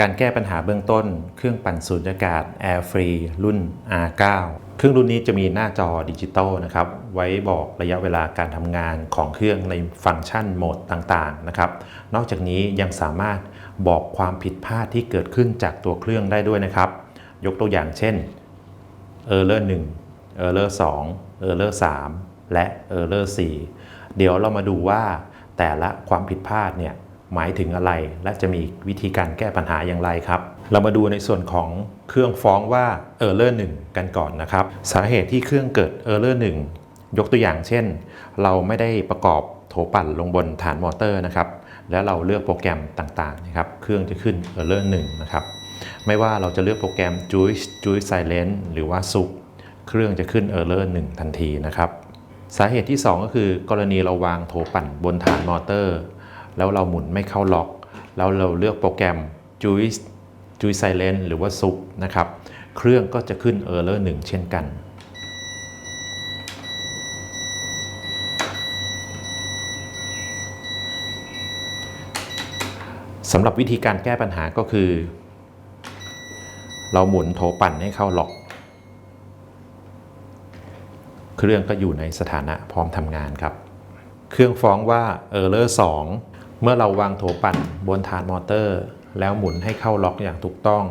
การแก้ปัญหาเบื้องต้น เครื่องปั่นสูญญากาศ Air Free รุ่น R9 เครื่องรุ่นนี้จะมีหน้าจอดิจิตอลนะครับ ไว้บอกระยะเวลาการทำงานของเครื่องในฟังก์ชันโหมดต่างๆนะครับ นอกจากนี้ยังสามารถบอกความผิดพลาดที่เกิดขึ้นจากตัวเครื่องได้ด้วยนะครับ ยกตัวอย่างเช่น Error 1 Error 2 Error 3 และ Error 4 เดี๋ยวเรามาดูว่าแต่ละความผิดพลาดเนี่ย หมายถึงอะไร และจะมีวิธีการแก้ปัญหาอย่างไรครับ เรามาดูในส่วนของเครื่องฟ้องว่า Error 1 กันก่อนนะครับ สาเหตุที่เครื่องเกิด Error 1 ยกตัวอย่างเช่น เราไม่ได้ประกอบโถปั่นลงบนฐานมอเตอร์นะครับ แล้วเราเลือกโปรแกรมต่างๆนะครับ เครื่องจะขึ้น Error 1 นะครับ ไม่ว่าเราจะเลือกโปรแกรม Juice Juice Silent หรือว่า SUP เครื่องจะขึ้น Error 1 ทันทีนะครับ สาเหตุที่ 2 ก็คือกรณีเราวางโถปั่นบนฐานมอเตอร์ แล้วเราหมุนไม่เข้าล็อก แล้วเราเลือกโปรแกรม Juice Juice Silent หรือว่า SUP นะครับ เครื่องก็จะขึ้น Error 1 เช่นกันสำหรับวิธีการแก้ปัญหาก็คือ เราหมุนโถปั่นให้เข้าล็อก เครื่องก็อยู่ในสถานะพร้อมทำงานครับ เครื่องฟ้องว่า Error 2 เมื่อเราวางโถปั่นบนฐานมอเตอร์ แล้วหมุนให้เข้าล็อกอย่างถูกต้อง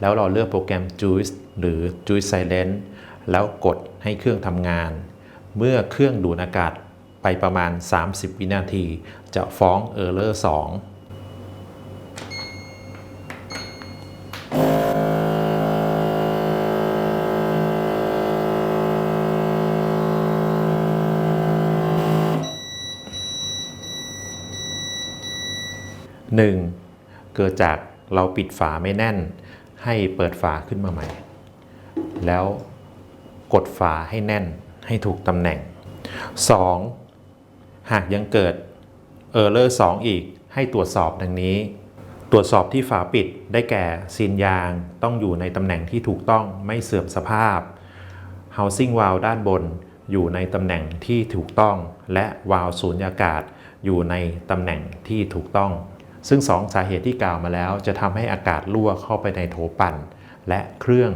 แล้วเราเลือกโปรแกรม Juice หรือ Juice Silent แล้วกดให้เครื่องทำงาน เมื่อเครื่องดูดอากาศไปประมาณ 30 วินาที จะฟ้อง Error 2 1. เกิดจากเราปิดฝาไม่แน่น ให้เปิดฝาขึ้นมาใหม่ แล้วกดฝาให้แน่นให้ถูกตำแหน่ง 2. หากยังเกิด Error 2อีกให้ตรวจสอบดังนี้ ตรวจสอบที่ฝาปิดได้แก่ซีนยางต้องอยู่ในตำแหน่งที่ถูกต้องไม่เสื่อมสภาพ Housing valve ด้านบนอยู่ในตำแหน่งที่ถูกต้อง และวาล์วสูญญากาศอยู่ในตำแหน่งที่ถูกต้อง ซึ่งสองสาเหตุที่กล่าวมาแล้ว จะทำให้อากาศรั่วเข้าไปในโถปั่น และเครื่อง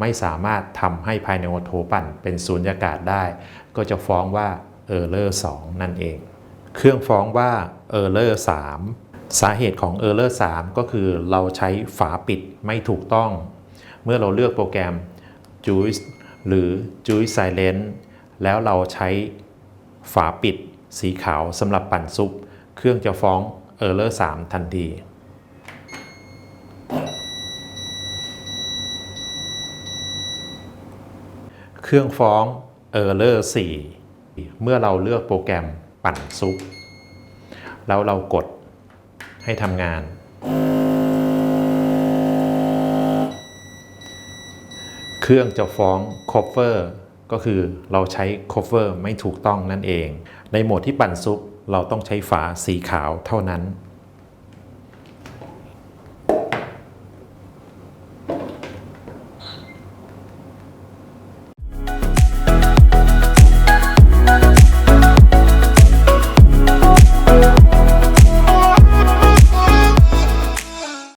ไม่สามารถทำให้ภายในโถปั่นเป็นสูญญากาศได้ ก็จะฟ้องว่า Error 2นั่นเอง เครื่องฟ้องว่า Error 3สาเหตุของ Error 3ก็คือเราใช้ฝาปิดไม่ถูกต้อง เมื่อเราเลือกโปรแกรม Juice หรือ Juice Silent แล้วเราใช้ฝาปิดสีขาวสำหรับปั่นซุป เครื่องจะฟ้อง Error 3 ทันทีเครื่องฟ้อง Error 4 เมื่อเราเลือกโปรแกรมปั่นซุป แล้วเรากดให้ทำงาน เครื่องจะฟ้อง cover ก็คือเราใช้ cover ไม่ถูกต้องนั่นเอง ในโหมดที่ปั่นซุป เราต้องใช้ฝาสีขาวเท่านั้น